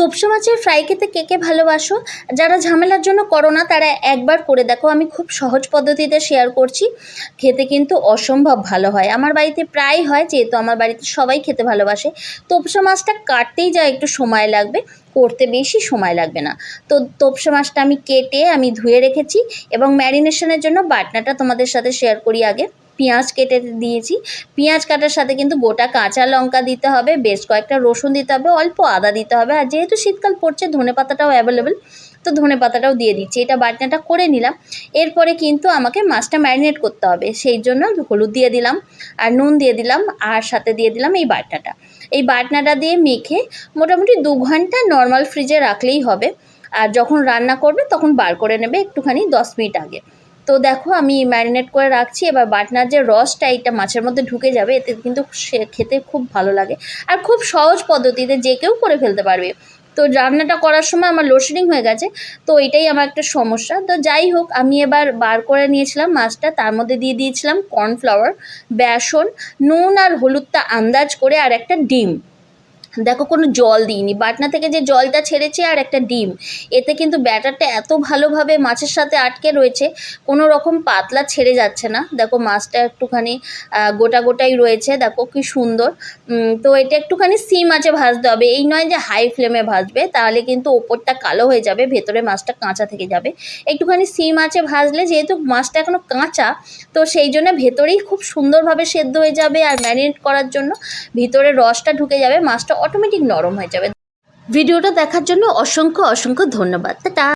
তোপসে মাছের ফ্রাই খেতে কে কে ভালোবাসো? যারা ঝামেলার জন্য করো না, তারা একবার করে দেখো। আমি খুব সহজ পদ্ধতিতে শেয়ার করছি। খেতে কিন্তু অসম্ভব ভালো হয়। আমার বাড়িতে প্রায় হয়, যেহেতু আমার বাড়িতে সবাই খেতে ভালোবাসে। তোপসে মাছটা কাটতেই যা একটু সময় লাগবে, করতে বেশি সময় লাগবে না। তো তোপসে মাছটা আমি কেটে আমি ধুয়ে রেখেছি এবং ম্যারিনেশনের জন্য বাটনাটা তোমাদের সাথে শেয়ার করি আগে। পেঁয়াজ কেটে দিয়েছি। পেঁয়াজ কাটার সাথে কিন্তু গোটা কাঁচা লঙ্কা দিতে হবে, বেশ কয়েকটা রসুন দিতে হবে, অল্প আদা দিতে হবে। আর যেহেতু শীতকাল পড়ছে, ধনে পাতাটাও অ্যাভেলেবেল তো ধনে পাতাটাও দিয়ে দিচ্ছি। এটা বাটনাটা করে নিলাম। এরপরে কিন্তু আমাকে মাছটা ম্যারিনেট করতে হবে। সেই জন্য হলুদ দিয়ে দিলাম, আর নুন দিয়ে দিলাম, আর সাথে দিয়ে দিলাম এই বাটনাটা। এই বাটনাটা দিয়ে মেখে মোটামুটি দু ঘণ্টা নর্মাল ফ্রিজে রাখলেই হবে। আর যখন রান্না করবে, তখন বার করে নেবে একটুখানি দশ মিনিট আগে। তো দেখো, আমি ম্যারিনেট করে রাখছি। এবার বাটনার যে রসটা, এটা মাছের মধ্যে ঢুকে যাবে। এতে কিন্তু খেতে খুব ভালো লাগে। আর খুব সহজ পদ্ধতিতে যে কেউ করে ফেলতে পারবে। তো রান্নাটা করার সময় আমার লোডশেডিং হয়ে গেছে। তো এটাই আমার একটা সমস্যা। তো যাই হোক, আমি এবার বার করে নিয়েছিলাম মাছটা। তার মধ্যে দিয়ে দিয়েছিলাম কর্নফ্লাওয়ার বেসন, নুন আর হলুদটা আন্দাজ করে আর একটা ডিম। দেখো কোনো জল দিইনি। বাটনা থেকে যে জলটা ছেড়েছে আর একটা ডিম, এতে কিন্তু ব্যাটারটা এত ভালোভাবে মাছের সাথে আটকে রয়েছে, কোনো রকম পাতলা ছেড়ে যাচ্ছে না। দেখো মাছটা একটুখানি গোটা গোটাই রয়েছে, দেখো কি সুন্দর। তো এটা একটুখানি সিম আঁচে ভাজতে হবে। এই নয় যে হাই ফ্লেমে ভাজবে, তাহলে কিন্তু ওপরটা কালো হয়ে যাবে, ভেতরে মাছটা কাঁচা থেকে যাবে। একটুখানি সিম আঁচে ভাজলে, যেহেতু মাছটা এখনও কাঁচা, তো সেই জন্য ভেতরেই খুব সুন্দরভাবে সেদ্ধ হয়ে যাবে আর ম্যারিনেট করার জন্য ভিতরে রসটা ঢুকে যাবে, মাছটা অটোমেটিক নরম হয়ে যাবে। ভিডিওটা দেখার জন্য অসংখ্য অসংখ্য ধন্যবাদ। টা